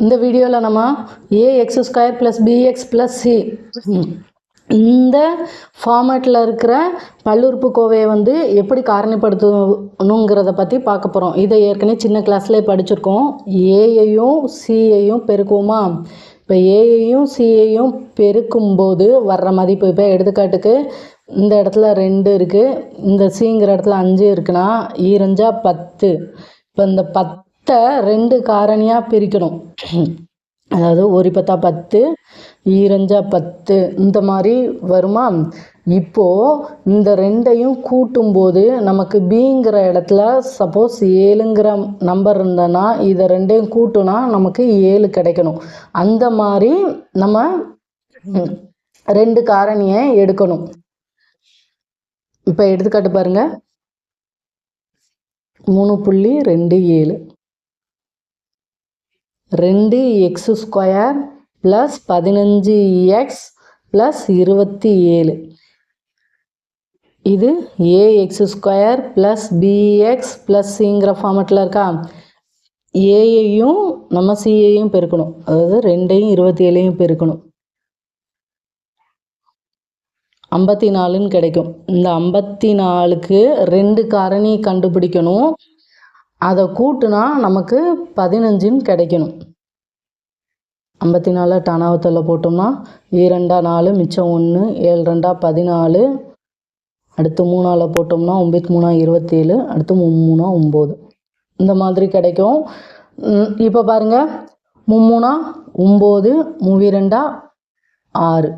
இந்த வீடியோவில் நம்ம A X square plus B X plus C இந்த ஃபார்மேட்டில் இருக்கிற பல்லுறுப்புக்கோவையை வந்து எப்படி காரணிப்படுத்தணுங்கிறத பற்றி பார்க்க போகிறோம் இதை ஏற்கனவே சின்ன கிளாஸ்லேயே படிச்சிருக்கோம். ஏயையும் சியையும் பெருக்குவோமா? இப்போ ஏயையும் சியையும் பெருக்கும்போது வர்ற மதிப்பு இப்போ எடுத்துக்காட்டுக்கு இந்த இடத்துல ரெண்டு இருக்குது இந்த சிங்கிற இடத்துல அஞ்சு இருக்குன்னா e ஈரஞ்சா பத்து. இப்போ இந்த பத் ரெண்டு காரணியாக பிரிக்கணும். அதாவது ஒரு பத்தா பத்து ஈரஞ்சா பத்து இந்த மாதிரி வருமா? இப்போது இந்த ரெண்டையும் கூட்டும்போது நமக்கு பிங்கிற இடத்துல சப்போஸ் ஏழுங்கிற நம்பர் இருந்தனா இதை ரெண்டையும் கூட்டுனா நமக்கு ஏழு கிடைக்கணும். அந்த மாதிரி நம்ம ரெண்டு காரணியை எடுக்கணும். இப்போ எடுத்துக்காட்டு பாருங்கள் மூணு புள்ளி ரெண்டு ஏழு. ரெண்டு எக்ஸ் ஸ்கொயர் ப்ளஸ் பதினஞ்சு எக்ஸ் ப்ளஸ் இருபத்தி ஏழு. இது A X square plus B X plus சிங்கிற ஃபார்மெட்டில் இருக்கா? ஏயையும் நம்ம சிஏயும் பெருக்கணும். அதாவது ரெண்டையும் இருபத்தி ஏழையும் பெருக்கணும். ஐம்பத்தி நாலுன்னு கிடைக்கும். இந்த ஐம்பத்தி நாலுக்கு ரெண்டு காரணி கண்டுபிடிக்கணும். அதை கூட்டுனா நமக்கு பதினஞ்சுன்னு கிடைக்கணும். ஐம்பத்தி நாலு டனாவத்தில் போட்டோம்னா இரண்டா நாலு மிச்சம் ஒன்று ஏழு ரெண்டா பதினாலு. அடுத்து மூணால் போட்டோம்னா ஒம்பத்தி மூணா இருபத்தேழு அடுத்து மும்மூணா ஒம்பது. இந்த மாதிரி கிடைக்கும். இப்போ பாருங்க. மும்மூணா ஒம்பது மூவிரெண்டா ஆறு.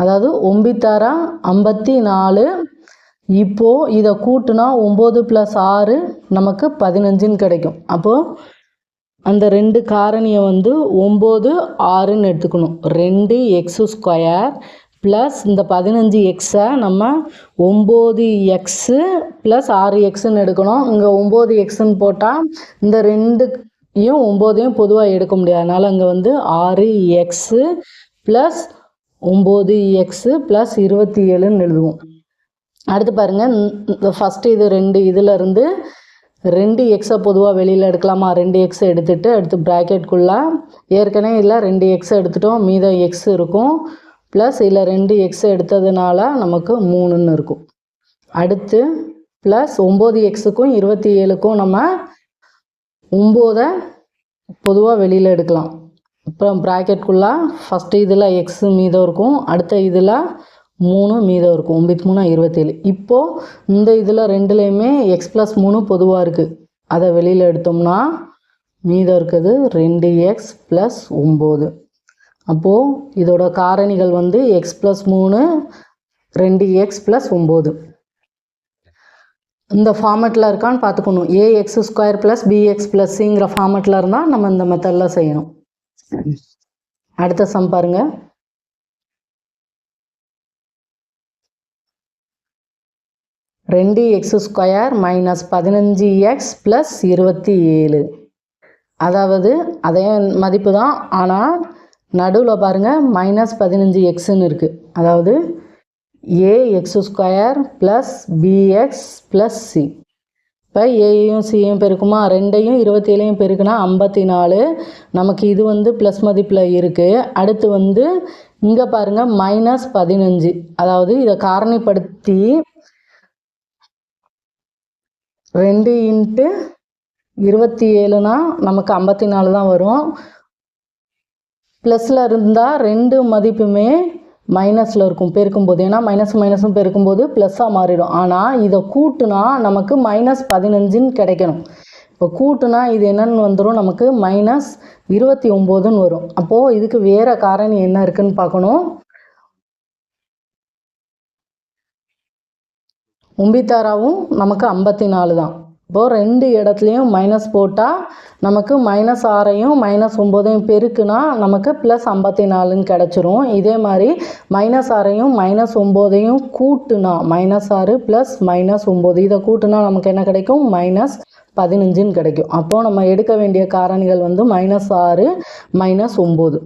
அதாவது ஒம்பித்தாரா ஐம்பத்தி நாலு இப்போது இதை கூட்டினா ஒம்பது ப்ளஸ் ஆறு நமக்கு பதினஞ்சுன்னு கிடைக்கும். அப்போது அந்த ரெண்டு காரணியை வந்து ஒம்பது ஆறுன்னு எடுத்துக்கணும். ரெண்டு எக்ஸு ஸ்கொயர் ப்ளஸ் இந்த பதினஞ்சு எக்ஸை நம்ம ஒம்பது எக்ஸு ப்ளஸ் ஆறு எக்ஸுன்னு எடுக்கணும். இங்கே ஒம்பது எக்ஸுன்னு போட்டால் இந்த ரெண்டுயும் ஒம்போதையும் பொதுவாக எடுக்க முடியாது. அதனால் அங்கே வந்து ஆறு எக்ஸு ப்ளஸ் ஒம்பது எக்ஸு ப்ளஸ் இருபத்தி ஏழுன்னு எழுதுவோம். அடுத்து பாருங்கள் இந்த ஃபஸ்ட்டு இது ரெண்டு இதுலேருந்து ரெண்டு எக்ஸை பொதுவாக வெளியில் எடுக்கலாமா? ரெண்டு எக்ஸை எடுத்துகிட்டு அடுத்து ப்ராக்கெட்குள்ளே ஏற்கனவே இதில் ரெண்டு எக்ஸை எடுத்துட்டோம் மீதம் எக்ஸ் இருக்கும். ப்ளஸ் இதில் ரெண்டு எக்ஸ் எடுத்ததுனால நமக்கு மூணுன்னு இருக்கும். அடுத்து ப்ளஸ் ஒம்பது எக்ஸுக்கும் இருபத்தி ஏழுக்கும் நம்ம ஒம்போதை பொதுவாக வெளியில் எடுக்கலாம். அப்புறம் ப்ராக்கெட்குள்ளே ஃபஸ்ட்டு இதில் எக்ஸு மீதம் இருக்கும் அடுத்த இதில் மூணு மீதம் இருக்கும். ஒம்பத்தி மூணு இருபத்தேழு. இப்போது இந்த இதில் ரெண்டுலேயுமே எக்ஸ் ப்ளஸ் மூணு பொதுவாக இருக்குது அதை வெளியில் எடுத்தோம்னா மீதம் இருக்குது ரெண்டு எக்ஸ் ப்ளஸ் ஒம்பது. அப்போது இதோட காரணிகள் வந்து எக்ஸ் ப்ளஸ் மூணு ரெண்டு எக்ஸ் ப்ளஸ் ஒம்பது. இந்த ஃபார்மெட்டில் இருக்கான்னு பார்த்துக்கணும். A X square plus BX plus சிங்கிற ஃபார்மெட்டில் இருந்தால் நம்ம இந்த மெத்தடில் செய்யணும். அடுத்த சம் பாருங்க. ரெண்டு எக்ஸ் ஸ்கொயர் மைனஸ் பதினஞ்சு எக்ஸ் ப்ளஸ் இருபத்தி ஏழு. அதாவது அதே மதிப்பு தான் ஆனால் நடுவில் பாருங்கள் மைனஸ் பதினஞ்சு எக்ஸுன்னு இருக்குது அதாவது A X square plus B X plus C இப்போ ஏயையும் சியும் பெருக்குமா? ரெண்டையும் இருபத்தேழையும் பெருக்குனா ஐம்பத்தி நாலு. நமக்கு இது வந்து ப்ளஸ் மதிப்பில் இருக்குது அடுத்து வந்து இங்கே பாருங்கள் மைனஸ் பதினஞ்சு. அதாவது இதை காரணிப்படுத்தி ரெண்டு இன்ட்டு இருபத்தி ஏழுனா நமக்கு ஐம்பத்தி நாலு தான் வரும். ப்ளஸில் இருந்தால் ரெண்டு மதிப்புமே மைனஸில் இருக்கும் பெருக்கும்போது ஏன்னா மைனஸ் மைனஸும் பெருக்கும்போது ப்ளஸ்ஸாக மாறிடும். ஆனால் இதை கூட்டுனா நமக்கு மைனஸ் பதினஞ்சுன்னு கிடைக்கணும். இப்போ கூட்டுனா இது என்னன்னு வந்துடும் நமக்கு மைனஸ் இருபத்தி ஒம்போதுன்னு வரும். அப்போது இதுக்கு வேறு காரணி என்ன இருக்குதுன்னு பார்க்கணும். உம்பித்தாராவும் நமக்கு ஐம்பத்தி நாலு தான். இப்போது ரெண்டு இடத்துலையும் மைனஸ் போட்டால் நமக்கு மைனஸ் ஆறையும் மைனஸ் ஒம்போதையும் பெருக்குனா நமக்கு ப்ளஸ் ஐம்பத்தி நாலுன்னு கிடச்சிரும். இதே மாதிரி மைனஸ் ஆறையும் மைனஸ் ஒம்போதையும் கூட்டுனா மைனஸ் ஆறு ப்ளஸ் மைனஸ் ஒம்பது இதை கூட்டுனா நமக்கு என்ன கிடைக்கும்? மைனஸ் பதினஞ்சுன்னு கிடைக்கும். அப்போது நம்ம எடுக்க வேண்டிய காரணிகள் வந்து மைனஸ் ஆறு மைனஸ் ஒம்பது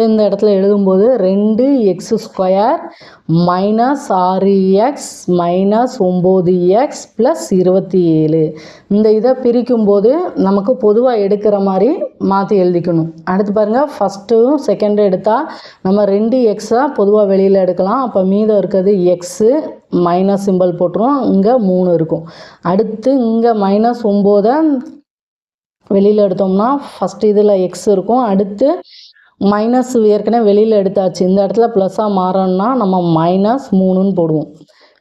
இப்போ இந்த இடத்துல எழுதும்போது ரெண்டு எக்ஸ் ஸ்கொயர் மைனஸ் ஆறு எக்ஸ் மைனஸ் ஒம்பது எக்ஸ் ப்ளஸ் இருபத்தி ஏழு இந்த இதை பிரிக்கும்போது நமக்கு பொதுவாக எடுக்கிற மாதிரி மாற்றி எழுதிக்கணும். அடுத்து பாருங்கள் ஃபஸ்ட்டும் செகண்டும் எடுத்தால் நம்ம ரெண்டு எக்ஸாக பொதுவாக வெளியில் எடுக்கலாம். அப்போ மீதம் இருக்கிறது எக்ஸு மைனஸ் சிம்பிள் போட்டுரும். இங்கே மூணு இருக்கும். அடுத்து இங்கே மைனஸ் ஒம்போதை வெளியில் எடுத்தோம்னா ஃபஸ்ட் இதில் எக்ஸ் இருக்கும். அடுத்து மைனஸ் ஏற்கனவே வெளியில் எடுத்தாச்சு. இந்த இடத்துல ப்ளஸ்ஸாக மாறோம்னா நம்ம மைனஸ் மூணுன்னு போடுவோம்.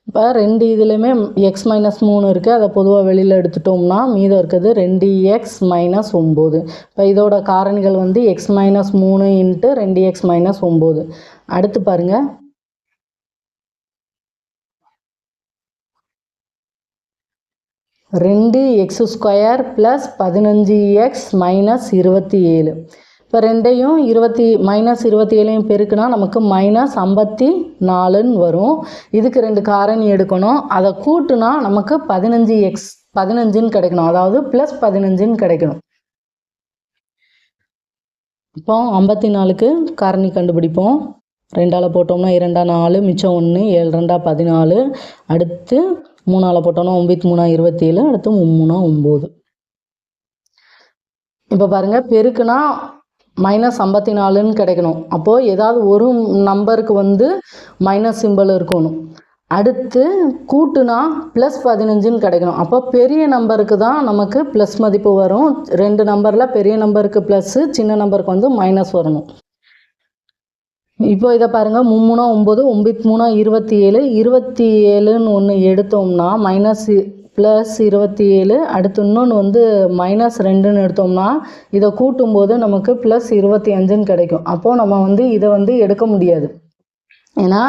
இப்போ ரெண்டு இதுலேயுமே எக்ஸ் மைனஸ் மூணு இருக்குது அதை பொதுவாக வெளியில் எடுத்துட்டோம்னா மீதம் இருக்குது ரெண்டு எக்ஸ் மைனஸ் ஒம்பது இப்போ இதோட காரணிகள் வந்து எக்ஸ் மைனஸ் மூணு இன்ட்டு ரெண்டு எக்ஸ் மைனஸ் ஒம்பது அடுத்து பாருங்கள் ரெண்டு எக்ஸ் ஸ்கொயர் ப்ளஸ் பதினஞ்சு எக்ஸ் மைனஸ் இருபத்தி ஏழு. இப்போ ரெண்டையும் இருபத்தி மைனஸ் இருபத்தி ஏழையும் பெருக்குனா நமக்கு மைனஸ் ஐம்பத்தி நாலுன்னு வரும். இதுக்கு ரெண்டு காரணி எடுக்கணும். அதை கூட்டுனா நமக்கு பதினஞ்சு எக்ஸ் பதினஞ்சுன்னு கிடைக்கணும். அதாவது ப்ளஸ் பதினஞ்சுன்னு கிடைக்கணும். இப்போ ஐம்பத்தி நாலுக்கு காரணி கண்டுபிடிப்போம். ரெண்டால் போட்டோம்னா இரண்டா நாலு மிச்சம் ஒன்று ஏழு ரெண்டா பதினாலு. அடுத்து மூணால் போட்டோம்னா ஒம்பத்தி மூணா இருபத்தி ஏழு அடுத்து மூணா ஒம்பது இப்போ பாருங்கள் பெருக்குனா மைனஸ் ஐம்பத்தி நாலுன்னு கிடைக்கணும். அப்போது ஏதாவது ஒரு நம்பருக்கு வந்து மைனஸ் சிம்பிள் இருக்கணும். அடுத்து கூட்டுனா ப்ளஸ் பதினஞ்சுன்னு கிடைக்கணும். அப்போ பெரிய நம்பருக்கு தான் நமக்கு ப்ளஸ் மதிப்பு வரும். ரெண்டு நம்பரில் பெரிய நம்பருக்கு ப்ளஸ்ஸு சின்ன நம்பருக்கு வந்து மைனஸ் வரணும். இப்போ இதை பாருங்கள் மும்மூணா ஒம்பது ஒம்பத்தி மூணா இருபத்தி ஏழு இருபத்தி ஏழுன்னு ஒன்று எடுத்தோம்னா மைனஸ் ப்ளஸ் இருபத்தி ஏழு அடுத்து இன்னொன்று வந்து மைனஸ் ரெண்டுன்னு எடுத்தோம்னா இதை கூட்டும்போது நமக்கு ப்ளஸ் இருபத்தி அஞ்சுன்னு கிடைக்கும். அப்போது நம்ம வந்து இதை வந்து எடுக்க முடியாது. ஏன்னா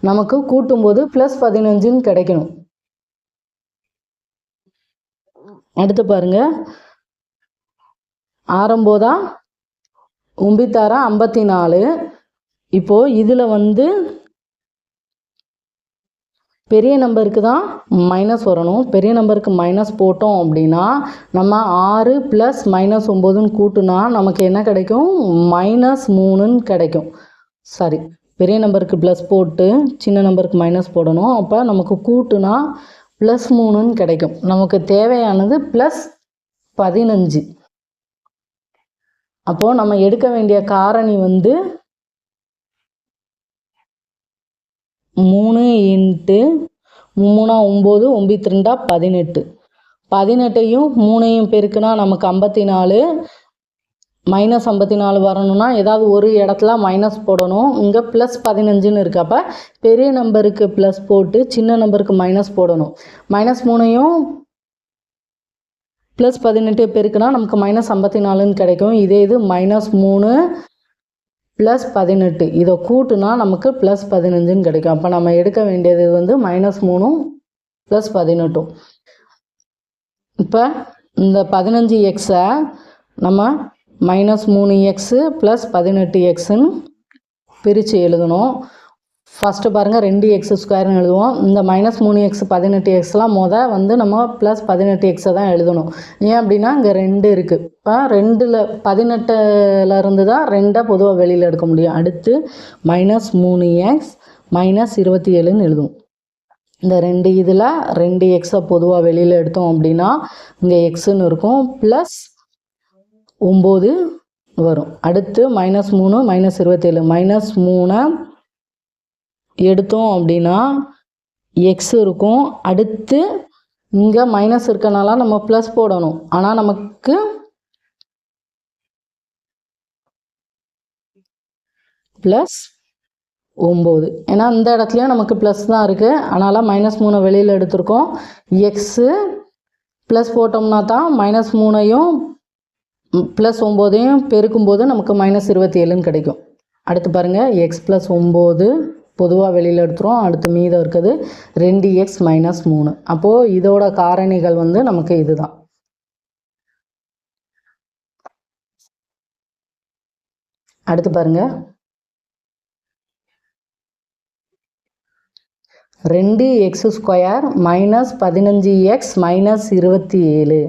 நமக்கு கூட்டும்போது ப்ளஸ் பதினஞ்சுன்னு கிடைக்கணும். அடுத்து பாருங்க. ஆரம்போதா? உம்பித்தாரா? ஐம்பத்தி நாலு. இப்போது இதில் வந்து பெரிய நம்பருக்கு தான் மைனஸ் வரணும். பெரிய நம்பருக்கு மைனஸ் போட்டோம் அப்படின்னா நம்ம ஆறு ப்ளஸ் மைனஸ் ஒம்போதுன்னு கூட்டுனா நமக்கு என்ன கிடைக்கும்? மைனஸ் மூணுன்னு கிடைக்கும். சாரி. பெரிய நம்பருக்கு ப்ளஸ் போட்டு சின்ன நம்பருக்கு மைனஸ் போடணும். அப்போ நமக்கு கூட்டுனா ப்ளஸ் மூணுன்னு கிடைக்கும். நமக்கு தேவையானது ப்ளஸ் பதினஞ்சு. அப்போது நம்ம எடுக்க வேண்டிய காரணி வந்து மூணு இன்ட்டு மூணா ஒம்பது ஒம்பத்தி ரெண்டா பதினெட்டு. பதினெட்டையும் மூணையும் பெருக்குனா நமக்கு ஐம்பத்தி நாலு மைனஸ் ஐம்பத்தி நாலு வரணும்னா ஏதாவது ஒரு இடத்துல மைனஸ் போடணும். இங்கே ப்ளஸ் பதினஞ்சுன்னு இருக்கு. அப்போ பெரிய நம்பருக்கு ப்ளஸ் போட்டு சின்ன நம்பருக்கு மைனஸ் போடணும். மைனஸ் மூணையும் ப்ளஸ் பதினெட்டு பெருக்குனா நமக்கு மைனஸ் ஐம்பத்தி நாலுன்னு கிடைக்கும். இதே இது மைனஸ் மூணு ப்ளஸ் பதினெட்டு. இதை கூட்டுனா நமக்கு ப்ளஸ் பதினஞ்சுன்னு கிடைக்கும். அப்போ நம்ம எடுக்க வேண்டியது வந்து மைனஸ் மூணும் ப்ளஸ் பதினெட்டும் இப்போ இந்த பதினஞ்சு எக்ஸை நம்ம மைனஸ் மூணு எக்ஸு ப்ளஸ் பதினெட்டு எக்ஸுன்னு பிரித்து எழுதணும். ஃபஸ்ட்டு பாருங்கள் ரெண்டு எக்ஸ் ஸ்கொயர்னு எழுதுவோம். இந்த மைனஸ் மூணு எக்ஸ் பதினெட்டு எக்ஸ்லாம் மொதல் வந்து நம்ம ப்ளஸ் பதினெட்டு எக்ஸை தான் எழுதணும். ஏன் அப்படின்னா இங்கே ரெண்டு இருக்குது இப்போ ரெண்டில் பதினெட்டுலேருந்து தான் ரெண்டை பொதுவாக வெளியில் எடுக்க முடியும். அடுத்து மைனஸ் மூணு எக்ஸ் மைனஸ் இருபத்தி ஏழுன்னு எழுதுவோம். இந்த ரெண்டு இதில் ரெண்டு எக்ஸை பொதுவாக வெளியில் எடுத்தோம் அப்படின்னா இங்கே எக்ஸுன்னு இருக்கும். ப்ளஸ் ஒம்பது வரும். அடுத்து மைனஸ் மூணு மைனஸ் இருபத்தேழு மைனஸ் மூணை எடுத்தோம் அப்படின்னா எக்ஸ் இருக்கும். அடுத்து இங்கே மைனஸ் இருக்கனால நம்ம ப்ளஸ் போடணும். ஆனால் நமக்கு ப்ளஸ் ஒம்பது. ஏன்னா இந்த இடத்துலையும் நமக்கு ப்ளஸ் தான் இருக்குது அதனால் மைனஸ் மூணை வெளியில் எடுத்திருக்கோம். எக்ஸு ப்ளஸ் போட்டோம்னா தான் மைனஸ் மூணையும் ப்ளஸ் ஒம்போதையும் பெருக்கும்போது நமக்கு மைனஸ் இருபத்தி ஏழுன்னு கிடைக்கும். அடுத்து பாருங்கள் எக்ஸ் ப்ளஸ் ஒம்பது பொதுவாக வெளியில் எடுத்துரும் அடுத்து மீதம் இருக்குது ரெண்டு எக்ஸ் மைனஸ் மூணு. அப்போது இதோட காரணிகள் வந்து நமக்கு இதுதான். அடுத்து பாருங்க. ரெண்டு எக்ஸ் ஸ்கொயர் மைனஸ் பதினஞ்சு எக்ஸ் மைனஸ் இருபத்தி ஏழு.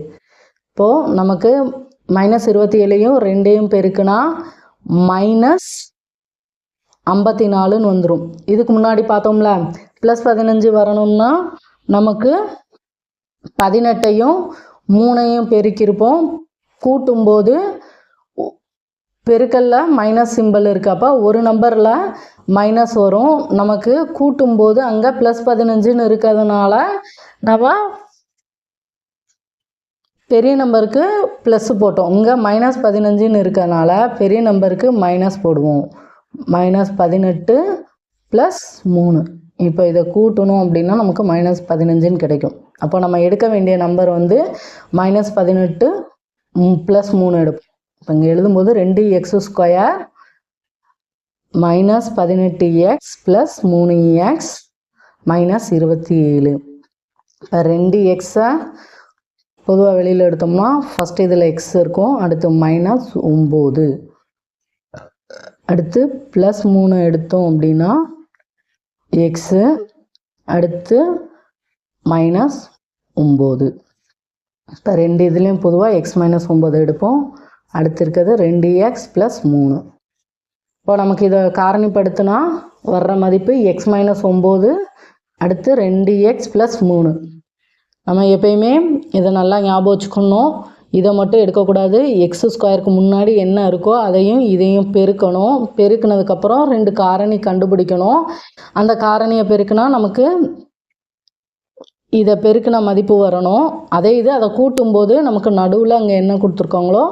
இப்போது நமக்கு மைனஸ் இருபத்தி ஏழையும் ரெண்டையும் பெருக்குனா மைனஸ் ஐம்பத்தி நாலுன்னு வந்துடும் இதுக்கு முன்னாடி பார்த்தோம்ல ப்ளஸ் பதினஞ்சு வரணும்னா நமக்கு பதினெட்டையும் மூணையும் பெருக்கியிருப்போம். கூட்டும்போது பெருக்கல்ல மைனஸ் சிம்பிள் இருக்கு. அப்போ ஒரு நம்பரில் மைனஸ் வரும். நமக்கு கூட்டும்போது அங்கே ப்ளஸ் பதினஞ்சுன்னு இருக்கிறதுனால நம்ம பெரிய நம்பருக்கு ப்ளஸ் போட்டோம். இங்கே மைனஸ் பதினஞ்சுன்னு இருக்கிறதுனால பெரிய நம்பருக்கு மைனஸ் போடுவோம். மைனஸ் பதினெட்டு ப்ளஸ் மூணு. இப்போ இதை கூட்டணும் அப்படின்னா நமக்கு மைனஸ் பதினஞ்சுன்னு கிடைக்கும். அப்போ நம்ம எடுக்க வேண்டிய நம்பர் வந்து மைனஸ் பதினெட்டு ப்ளஸ் மூணு எடுப்போம். இப்போ இங்கே எழுதும்போது ரெண்டு எக்ஸ் ஸ்கொயர் மைனஸ் பதினெட்டு எக்ஸ் ப்ளஸ் மூணு எக்ஸ் மைனஸ் இருபத்தி ஏழு. இப்போ ரெண்டு எக்ஸை பொதுவாக வெளியில் எடுத்தோம்னா ஃபஸ்ட் இதில் எக்ஸ் இருக்கும் அடுத்து மைனஸ் ஒம்பது அடுத்து ப்ளஸ் மூணு எடுத்தோம் அப்படின்னா எக்ஸு அடுத்து மைனஸ் ஒம்பது இப்போ ரெண்டு இதுலேயும் பொதுவாக எக்ஸ் மைனஸ் ஒம்பது எடுப்போம். அடுத்து இருக்கிறது ரெண்டு எக்ஸ் ப்ளஸ் மூணு. இப்போ நமக்கு இதை காரணிப்படுத்தினா வர்ற மதிப்பு எக்ஸ் மைனஸ் ஒம்பது அடுத்து ரெண்டு எக்ஸ் ப்ளஸ் மூணு. நம்ம எப்பயுமே இதை நல்லா ஞாபகம் வச்சுக்கணும். இதை மட்டும் எடுக்கக்கூடாது. எக்ஸ் ஸ்கொயருக்கு முன்னாடி என்ன இருக்கோ அதையும் இதையும் பெருக்கணும். பெருக்கினதுக்கப்புறம் ரெண்டு காரணி கண்டுபிடிக்கணும். அந்த காரணியை பெருக்கினா நமக்கு இதை பெருக்கின மதிப்பு வரணும். அதே இது அதை கூட்டும்போது நமக்கு நடுவில் அங்கே என்ன கொடுத்துருக்காங்களோ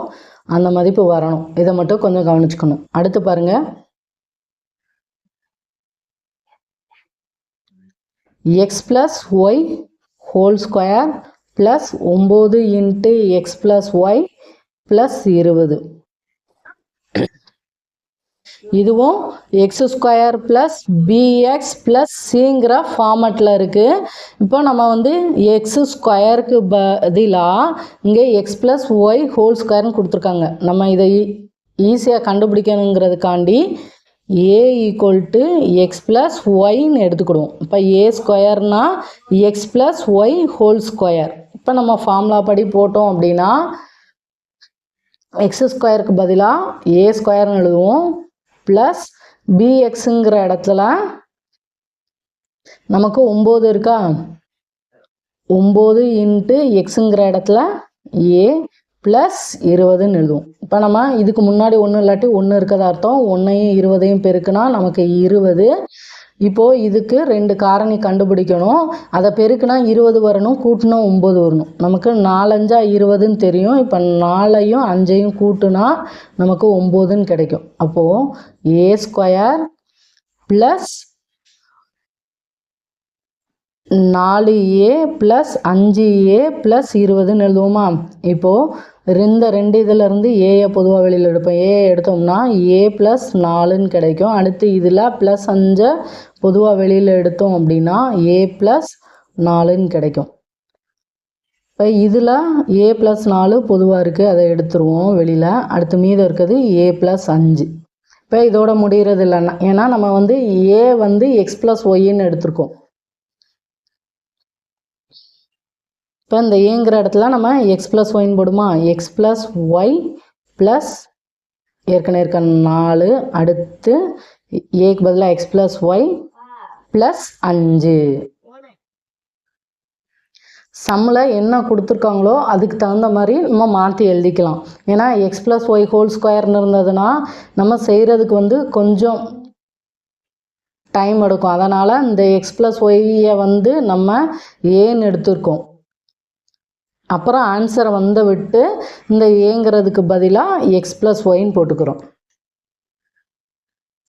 அந்த மதிப்பு வரணும். இதை மட்டும் கொஞ்சம் கவனிச்சுக்கணும். அடுத்து பாருங்கள் X plus Y whole square plus ஒம்பது into X plus Y plus இருபது. இதுவும் X square plus B X plus சிங்கிற ஃபார்மட்டில் இருக்குது இப்போ நம்ம வந்து எக்ஸ் ஸ்கொயருக்கு பதிலாக இங்கே எக்ஸ் ப்ளஸ் ஒய் ஹோல் ஸ்கொயர்னு கொடுத்துருக்காங்க. நம்ம இதை e-, ஈஸியாக கண்டுபிடிக்கணுங்கிறதுக்காண்டி A equal to X plus ஒய்ன்னு எடுத்துக்கிடுவோம். இப்போ A ஸ்கொயர்னால் X plus Y whole square இப்போ நம்ம ஃபார்முலா படி போட்டோம் அப்படின்னா எக்ஸ் ஸ்கொயருக்கு பதிலாக ஏ ஸ்கொயர்னு எழுதுவோம். ப்ளஸ் பிஎக்ஸுங்கிற இடத்துல நமக்கு ஒம்பது இருக்கா? ஒம்பது இன்ட்டு எக்ஸுங்கிற இடத்துல ஏ ப்ளஸ் இருபதுன்னு எழுதுவோம். இப்போ நம்ம இதுக்கு முன்னாடி ஒன்று இல்லாட்டி ஒன்று இருக்கிறத அர்த்தம். ஒன்றையும் இருபதையும் பெருக்குனா நமக்கு இருபது. இப்போது இதுக்கு ரெண்டு காரணி கண்டுபிடிக்கணும். அதை பெருக்குனா இருபது வரணும் கூட்டினா ஒம்பது வரணும். நமக்கு நாலஞ்சா இருபதுன்னு தெரியும். இப்போ நாலையும் அஞ்சையும் கூட்டுனா நமக்கு ஒம்போதுன்னு கிடைக்கும். அப்போது ஏ ஸ்கொயர் ப்ளஸ் நாலு ஏ ப்ளஸ் அஞ்சு ஏ ப்ளஸ் இருபதுன்னு எழுதுவோமா? இப்போது இந்த ரெண்டு இதிலேருந்து ஏயை பொதுவாக வெளியில் எடுப்போம். ஏ எடுத்தோம்னா ஏ ப்ளஸ் நாலுன்னு கிடைக்கும். அடுத்து இதில் ப்ளஸ் அஞ்சை பொதுவாக வெளியில் எடுத்தோம் அப்படின்னா ஏ ப்ளஸ் நாலுன்னு கிடைக்கும். இப்போ இதில் ஏ ப்ளஸ் நாலு பொதுவாக இருக்குது அதை எடுத்துருவோம் வெளியில். அடுத்து மீதம் இருக்கிறது ஏ ப்ளஸ் அஞ்சு. இப்போ இதோட முடிகிறது இல்லைன்னா ஏன்னா நம்ம வந்து ஏ வந்து எக்ஸ் ப்ளஸ் ஒய்ன்னு எடுத்திருக்கோம். இப்போ இந்த ஏங்கிற இடத்துல நம்ம எக்ஸ் ப்ளஸ் ஒயின் போடுமா? எக்ஸ் ப்ளஸ் ஒய் ப்ளஸ் ஏற்கனவே இருக்க நாலு அடுத்து ஏக்கு பதிலாக எக்ஸ் ப்ளஸ் ஒய் ப்ளஸ் அஞ்சு. சம்மில் என்ன கொடுத்துருக்காங்களோ அதுக்கு தகுந்த மாதிரி நம்ம மாற்றி எழுதிக்கலாம். ஏன்னா எக்ஸ் ப்ளஸ் ஒய் ஹோல் ஸ்கொயர்னு இருந்ததுன்னா நம்ம செய்கிறதுக்கு வந்து கொஞ்சம் டைம் எடுக்கும். அதனால் இந்த எக்ஸ் ப்ளஸ் ஒய்யை வந்து நம்ம ஏன்னு எடுத்திருக்கோம். அப்புறம் ஆன்சரை வந்து விட்டு இந்த ஏங்கிறதுக்கு பதிலாக எக்ஸ் ப்ளஸ் ஒயின்னு போட்டுக்கிறோம்.